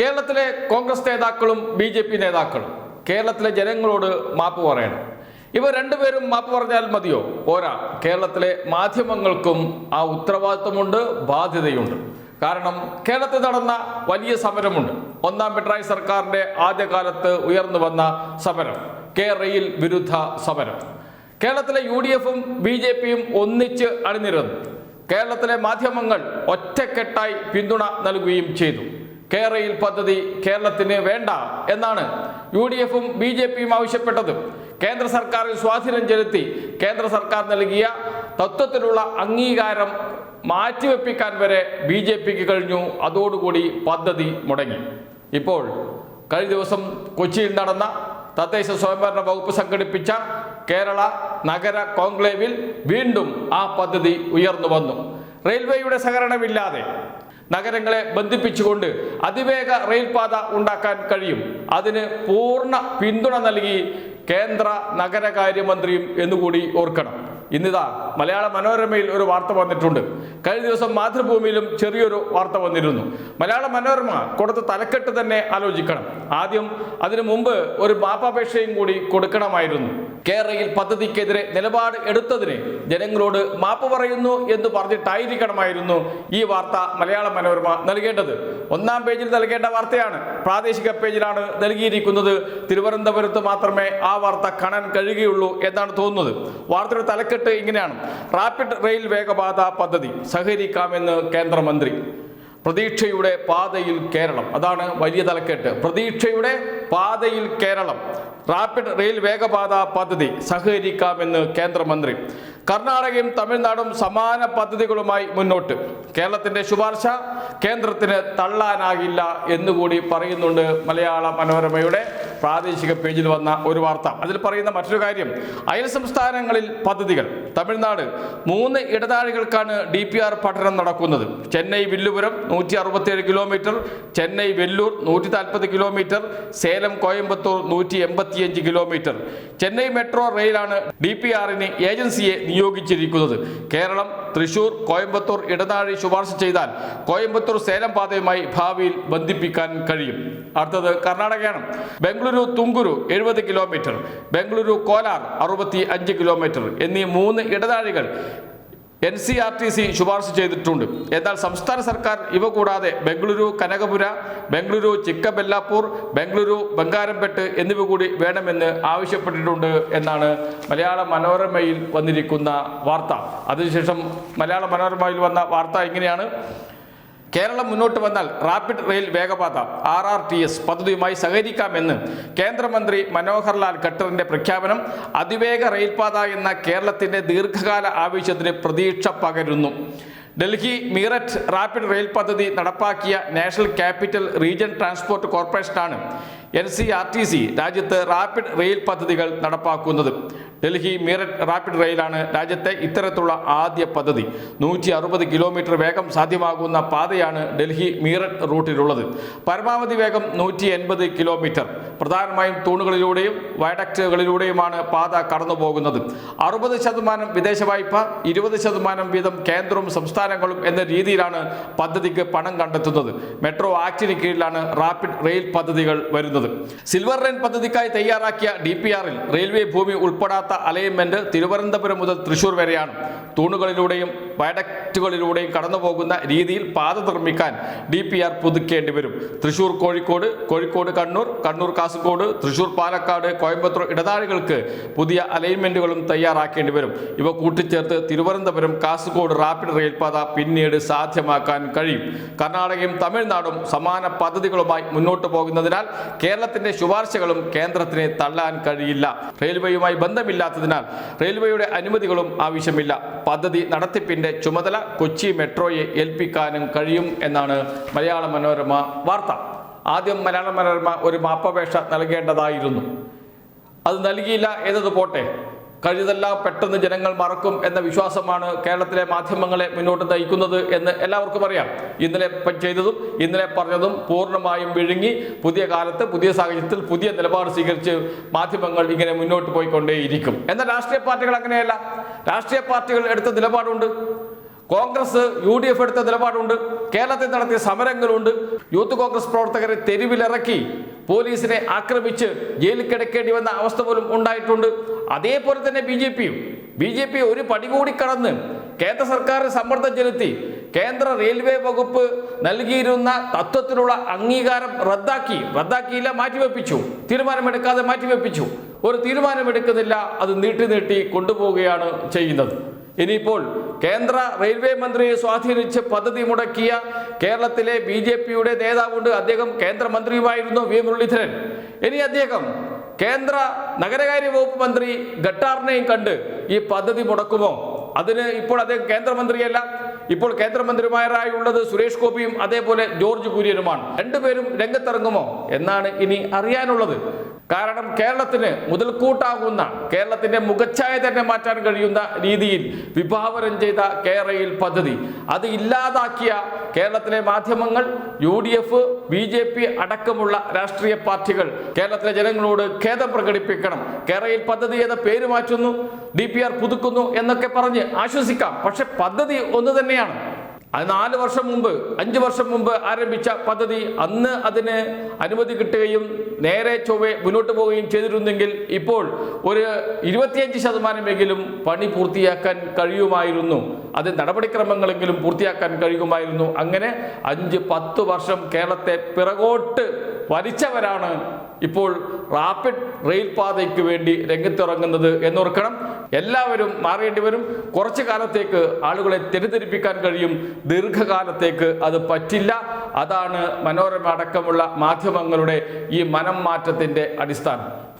കേരളത്തിലെ കോൺഗ്രസ് നേതാക്കളും B J P നേതാക്കളും കേരളത്തിലെ ജനങ്ങളോട് മാപ്പ് പറയണം. ഇവ രണ്ടുപേരും മാപ്പ് പറഞ്ഞാൽ മതിയോ? പോരാ. കേരളത്തിലെ മാധ്യമങ്ങൾക്കും ആ ഉത്തരവാദിത്വമുണ്ട് ബാധ്യതയുണ്ട്. കാരണം കേരളത്തിൽ നടന്ന വലിയ സമരമുണ്ട്. ഒന്നാം പിണറായി സർക്കാരിന്റെ ആദ്യകാലത്ത് ഉയർന്നു വന്ന സമരം കെ റെയിൽ വിരുദ്ധ സമരം. കേരളത്തിലെ യു ഡി എഫും ബി ജെ പിയും ഒന്നിച്ച് അണിനിരന്നു. കേരളത്തിലെ മാധ്യമങ്ങൾ ഒറ്റക്കെട്ടായി പിന്തുണ നൽകുകയും ചെയ്തു. കേരയിൽ പദ്ധതി കേരളത്തിന് വേണ്ട എന്നാണ് യു ഡി എഫും ബി ജെ പിയും ആവശ്യപ്പെട്ടത്. കേന്ദ്ര സർക്കാരിൽ സ്വാധീനം ചെലുത്തി കേന്ദ്ര സർക്കാർ നൽകിയ തത്വത്തിലുള്ള അംഗീകാരം മാറ്റിവെപ്പിക്കാൻ വരെ ബി ജെ പിക്ക് കഴിഞ്ഞു. അതോടുകൂടി പദ്ധതി മുടങ്ങി. ഇപ്പോൾ കഴിഞ്ഞ ദിവസം കൊച്ചിയിൽ നടന്ന തദ്ദേശ സ്വയംഭരണ വകുപ്പ് സംഘടിപ്പിച്ച കേരള നഗര കോൺക്ലേവിൽ വീണ്ടും ആ പദ്ധതി ഉയർന്നു വന്നു. റെയിൽവേയുടെ സഹകരണമില്ലാതെ നഗരങ്ങളെ ബന്ധിപ്പിച്ചുകൊണ്ട് അതിവേഗ റെയിൽപാത ഉണ്ടാക്കാൻ കഴിയും. അതിന് പൂർണ പിന്തുണ നൽകി കേന്ദ്ര നഗരകാര്യമന്ത്രിയും എന്നുകൂടി ഓർക്കണം. ഇന്നിതാ മലയാള മനോരമയിൽ ഒരു വാർത്ത വന്നിട്ടുണ്ട്. കഴിഞ്ഞ ദിവസം മാതൃഭൂമിയിലും ചെറിയൊരു വാർത്ത വന്നിരുന്നു. മലയാള മനോരമ കൊടുത്ത തലക്കെട്ട് തന്നെ ആലോചിക്കണം. ആദ്യം അതിനു മുമ്പ് ഒരു മാപ്പാപേക്ഷയും കൂടി കൊടുക്കണമായിരുന്നു. കേരളയിൽ പദ്ധതിക്കെതിരെ നിലപാട് എടുത്തതിന് ജനങ്ങളോട് മാപ്പ് പറയുന്നു എന്ന് പറഞ്ഞിട്ടായിരിക്കണമായിരുന്നു ഈ വാർത്ത മലയാള മനോരമ നൽകേണ്ടത്. ഒന്നാം പേജിൽ നൽകേണ്ട വാർത്തയാണ്. പ്രാദേശിക പേജിലാണ് നൽകിയിരിക്കുന്നത്. തിരുവനന്തപുരത്ത് മാത്രമേ ആ വാർത്ത കാണാൻ കഴിയുകയുള്ളൂ എന്നാണ് തോന്നുന്നത്. വാർത്തയുടെ തലക്കെട്ട് ഇങ്ങനെയാണ്. റാപ്പിഡ് റെയിൽ വേഗപാത പദ്ധതി സഹകരിക്കാമെന്ന് കേന്ദ്രമന്ത്രി. പ്രതീക്ഷയുടെ പാതയിൽ കേരളം. അതാണ് വലിയ തലക്കെട്ട്. പ്രതീക്ഷയുടെ പാതയിൽ കേരളം. റാപ്പിഡ് റെയിൽ വേഗപാത പദ്ധതി സഹകരിക്കാമെന്ന് കേന്ദ്രമന്ത്രി. കർണാടകയും തമിഴ്നാടും സമാന പദ്ധതികളുമായി മുന്നോട്ട്. കേരളത്തിന്റെ ശുപാർശ കേന്ദ്രത്തിന് തള്ളാനാകില്ല എന്നുകൂടി പറയുന്നുണ്ട് മലയാള മനോരമയുടെ പ്രാദേശിക പേജിൽ വന്ന ഒരു വാർത്ത. അതിൽ പറയുന്ന മറ്റൊരു കാര്യം അയൽ സംസ്ഥാനങ്ങളിൽ പദ്ധതികൾ. തമിഴ്നാട് മൂന്ന് ഇടനാഴികൾക്കാണ് ഡി പി ആർ പഠനം നടക്കുന്നത്. ചെന്നൈ വില്ലുപുരം നൂറ്റി അറുപത്തിയേഴ് കിലോമീറ്റർ ചെന്നൈ വെല്ലൂർ നൂറ്റി നാൽപ്പത് കിലോമീറ്റർ സേലം കോയമ്പത്തൂർ നൂറ്റി എൺപത്തിയഞ്ച് കിലോമീറ്റർ. ചെന്നൈ മെട്രോ റെയിലാണ് ഡി പി ആറിന് ഏജൻസിയെ നിയോഗിച്ചിരിക്കുന്നത്. കേരളം തൃശൂർ കോയമ്പത്തൂർ ഇടനാഴി ശുപാർശ ചെയ്താൽ കോയമ്പത്തൂർ സേലം പാതയുമായി ഭാവിയിൽ ബന്ധിപ്പിക്കാൻ കഴിയും. അടുത്തത് കർണാടകയാണ്. ബംഗളൂരു തുങ്കുരു എഴുപത് കിലോമീറ്റർ ബംഗളൂരു കോലാർ അറുപത്തി അഞ്ച് കിലോമീറ്റർ എന്നീ മൂന്ന് ഇടനാഴികൾ N C R T C ശുപാർശ ചെയ്തിട്ടുണ്ട്. എന്നാൽ സംസ്ഥാന സർക്കാർ ഇവ കൂടാതെ ബംഗളൂരു കനകപുര ബംഗളൂരു ചിക്കബെല്ലാപ്പൂർ ബംഗളൂരു ബംഗാരംപെട്ട് എന്നിവ കൂടി വേണമെന്ന് ആവശ്യപ്പെട്ടിട്ടുണ്ട് എന്നാണ് മലയാള മനോരമയിൽ വന്നിരിക്കുന്ന വാർത്ത. അതിനുശേഷം മലയാള മനോരമയിൽ വന്ന വാർത്ത ഇങ്ങനെയാണ്. കേരളം മുന്നോട്ട് വന്നാൽ റാപ്പിഡ് റെയിൽ വേഗപാത ആർ ആർ ടി എസ് പദ്ധതിയുമായി സഹകരിക്കാമെന്ന് കേന്ദ്രമന്ത്രി മനോഹർ ലാൽ ഖട്ടറിന്റെ പ്രഖ്യാപനം അതിവേഗ റെയിൽപാത എന്ന കേരളത്തിന്റെ ദീർഘകാല ആവശ്യത്തിന് പ്രതീക്ഷ പകരുന്നു. ഡൽഹി മീററ്റ് റാപ്പിഡ് റെയിൽ പദ്ധതി നടപ്പാക്കിയ national capital region transport കോർപ്പറേഷനാണ് N C R T C രാജ്യത്ത് റാപ്പിഡ് റെയിൽ പദ്ധതികൾ നടപ്പാക്കുന്നത്. ഡൽഹി മീററ്റ് റാപ്പിഡ് റെയിലാണ് രാജ്യത്തെ ഇത്തരത്തിലുള്ള ആദ്യ പദ്ധതി. നൂറ്റി അറുപത് കിലോമീറ്റർ വേഗം സാധ്യമാകുന്ന പാതയാണ് ഡൽഹി മീററ്റ് റൂട്ടിലുള്ളത്. പരമാവധി വേഗം നൂറ്റി എൺപത് കിലോമീറ്റർ. പ്രധാനമായും തൂണുകളിലൂടെയും വയഡക്റ്റുകളിലൂടെയുമാണ് പാത കടന്നു പോകുന്നത് അറുപത് ശതമാനം വിദേശ വായ്പ ഇരുപത് ശതമാനം വീതം കേന്ദ്രവും സംസ്ഥാനങ്ങളും എന്ന രീതിയിലാണ് പദ്ധതിക്ക് പണം കണ്ടെത്തുന്നത്. മെട്രോ ആക്ടിന് കീഴിലാണ് റാപ്പിഡ് റെയിൽ പദ്ധതികൾ വരുന്നത്. സിൽവർ ലൈൻ പദ്ധതിക്കായി തയ്യാറാക്കിയ ഡി റെയിൽവേ ഭൂമി ഉൾപ്പെടാത്ത അലൈൻമെന്റ് തിരുവനന്തപുരം മുതൽ തൃശൂർ വരെയാണ്. തൂണുകളിലൂടെയും വയഡക്റ്റുകളിലൂടെയും കടന്നു പോകുന്ന രീതിയിൽ പാത നിർമ്മിക്കാൻ ഡി പി ആർ പുതുക്കേണ്ടി വരും. തൃശൂർ കോഴിക്കോട് കോഴിക്കോട് കണ്ണൂർ കണ്ണൂർ കാസർഗോഡ് തൃശൂർ പാലക്കാട് കോയമ്പത്തൂർ ഇടനാഴികൾക്ക് പുതിയ അലൈൻമെന്റുകളും തയ്യാറാക്കേണ്ടി വരും. ഇവ കൂട്ടിച്ചേർത്ത് തിരുവനന്തപുരം കാസർഗോഡ് റാപ്പിഡ് റെയിൽപാത പിന്നീട് സാധ്യമാക്കാൻ കഴിയും. കർണാടകയും തമിഴ്നാടും സമാന പദ്ധതികളുമായി മുന്നോട്ട് പോകുന്നതിനാൽ കേരളത്തിന്റെ ശുപാർശകളും കേന്ദ്രത്തിന് തള്ളാൻ കഴിയില്ല. റെയിൽവേയുമായി ബന്ധമില്ലാത്തതിനാൽ റെയിൽവേയുടെ അനുമതികളും ആവശ്യമില്ല. പദ്ധതി നടത്തിപ്പിന്റെ ചുമതല കൊച്ചി മെട്രോയെ ഏൽപ്പിക്കാനും കഴിയും എന്നാണ് മലയാള മനോരമ വാർത്ത. ആദ്യം മലയാള മനോരമ ഒരു മാപ്പപേക്ഷ നൽകേണ്ടതായിരുന്നു. അത് നൽകിയില്ല എന്നത് പോട്ടെ കഴിഞ്ഞതെല്ലാം പെട്ടെന്ന് ജനങ്ങൾ മറക്കും എന്ന വിശ്വാസമാണ് കേരളത്തിലെ മാധ്യമങ്ങളെ മുന്നോട്ട് നയിക്കുന്നത് എന്ന് എല്ലാവർക്കും അറിയാം. ഇന്നലെ ചെയ്തതും ഇന്നലെ പറഞ്ഞതും പൂർണമായും വിഴുങ്ങി പുതിയ കാലത്ത് പുതിയ സാഹചര്യത്തിൽ പുതിയ നിലപാട് സ്വീകരിച്ച് മാധ്യമങ്ങൾ ഇങ്ങനെ മുന്നോട്ട് പോയിക്കൊണ്ടേയിരിക്കും. എന്നാൽ രാഷ്ട്രീയ പാർട്ടികൾ അങ്ങനെയല്ല. രാഷ്ട്രീയ പാർട്ടികൾ എടുത്ത നിലപാടുണ്ട്. കോൺഗ്രസ് യു ഡി എഫ് എടുത്ത നിലപാടുണ്ട്. കേരളത്തിൽ നടത്തിയ സമരങ്ങളുണ്ട്. യൂത്ത് കോൺഗ്രസ് പ്രവർത്തകരെ തെരുവിലിറക്കി പോലീസിനെ ആക്രമിച്ച് ജയിലിൽ കിടക്കേണ്ടി വന്ന അവസ്ഥ പോലും ഉണ്ടായിട്ടുണ്ട്. അതേപോലെ തന്നെ ബി ജെ പിയും. ബി ജെ പി ഒരു പടി കൂടി കടന്ന് കേന്ദ്ര സർക്കാർ സമ്മർദ്ദം ചെലുത്തി കേന്ദ്ര റെയിൽവേ വകുപ്പ് നൽകിയിരുന്ന തത്വത്തിലുള്ള അംഗീകാരം റദ്ദാക്കി റദ്ദാക്കിയില്ല മാറ്റിവെപ്പിച്ചു. തീരുമാനമെടുക്കാതെ മാറ്റിവെപ്പിച്ചു. ഒരു തീരുമാനമെടുക്കുന്നില്ല അത് നീട്ടി നീട്ടി കൊണ്ടുപോവുകയാണ് ചെയ്യുന്നത്. ഇനിയിപ്പോൾ കേന്ദ്ര റെയിൽവേ മന്ത്രിയെ സ്വാധീനിച്ച് പദ്ധതി മുടക്കിയ കേരളത്തിലെ ബി ജെ പിയുടെ നേതാവുണ്ട് അദ്ദേഹം. കേന്ദ്രമന്ത്രിയുമായിരുന്നു വി മുരളീധരൻ. ഇനി അദ്ദേഹം കേന്ദ്ര നഗരകാര്യ വകുപ്പ് മന്ത്രി ഗട്ടാറിനെയും കണ്ട് ഈ പദ്ധതി മുടക്കുമോ? അതിന് ഇപ്പോൾ അദ്ദേഹം കേന്ദ്രമന്ത്രിയല്ല. ഇപ്പോൾ കേന്ദ്രമന്ത്രിമാരായുള്ളത് സുരേഷ് ഗോപിയും അതേപോലെ ജോർജ് കുര്യനുമാണ്. രണ്ടുപേരും രംഗത്തിറങ്ങുമോ? എന്നാണ് ഇനി അറിയാനുള്ളത്. കാരണം കേരളത്തിന് മുതൽക്കൂട്ടാകുന്ന കേരളത്തിന്റെ മുഖച്ഛായ തന്നെ മാറ്റാൻ കഴിയുന്ന രീതിയിൽ വിഭാവനം ചെയ്ത കേരയിൽ പദ്ധതി. അത് ഇല്ലാതാക്കിയ കേരളത്തിലെ മാധ്യമങ്ങൾ U D F B J P അടക്കമുള്ള രാഷ്ട്രീയ പാർട്ടികൾ കേരളത്തിലെ ജനങ്ങളോട് ഖേദം പ്രകടിപ്പിക്കണം. കേരയിൽ പദ്ധതി എന്ന പേര് മാറ്റുന്നു ഡി പി ആർ പുതുക്കുന്നു എന്നൊക്കെ പറഞ്ഞ് ആശ്വസിക്കാം. പക്ഷെ പദ്ധതി ഒന്ന് തന്നെയാണ്. അത് നാല് വർഷം മുമ്പ് അഞ്ച് വർഷം മുമ്പ് ആരംഭിച്ച പദ്ധതി അന്ന് അതിന് അനുമതി കിട്ടുകയും നേരെ ചൊവ്വെ മുന്നോട്ട് പോവുകയും ചെയ്തിരുന്നെങ്കിൽ ഇപ്പോൾ ഒരു ഇരുപത്തിയഞ്ച് ശതമാനമെങ്കിലും പണി പൂർത്തിയാക്കാൻ കഴിയുമായിരുന്നു. അത് നടപടിക്രമങ്ങളെങ്കിലും പൂർത്തിയാക്കാൻ കഴിയുമായിരുന്നു. അങ്ങനെ അഞ്ച് പത്ത് വർഷം കേരളത്തെ പിറകോട്ട് വലിച്ചവരാണ് ഇപ്പോൾ റാപ്പിഡ് റെയിൽ പാതയ്ക്ക് വേണ്ടി രംഗത്തിറങ്ങുന്നത് എന്നോർക്കണം. എല്ലാവരും മാറേണ്ടി വരും. കുറച്ചു കാലത്തേക്ക് ആളുകളെ തെറ്റിദ്ധരിപ്പിക്കാൻ കഴിയും. ദീർഘകാലത്തേക്ക് അത് പറ്റില്ല. അതാണ് മനോരമ അടക്കമുള്ള മാധ്യമങ്ങളുടെ ഈ മനം മാറ്റത്തിന്റെ അടിസ്ഥാനം.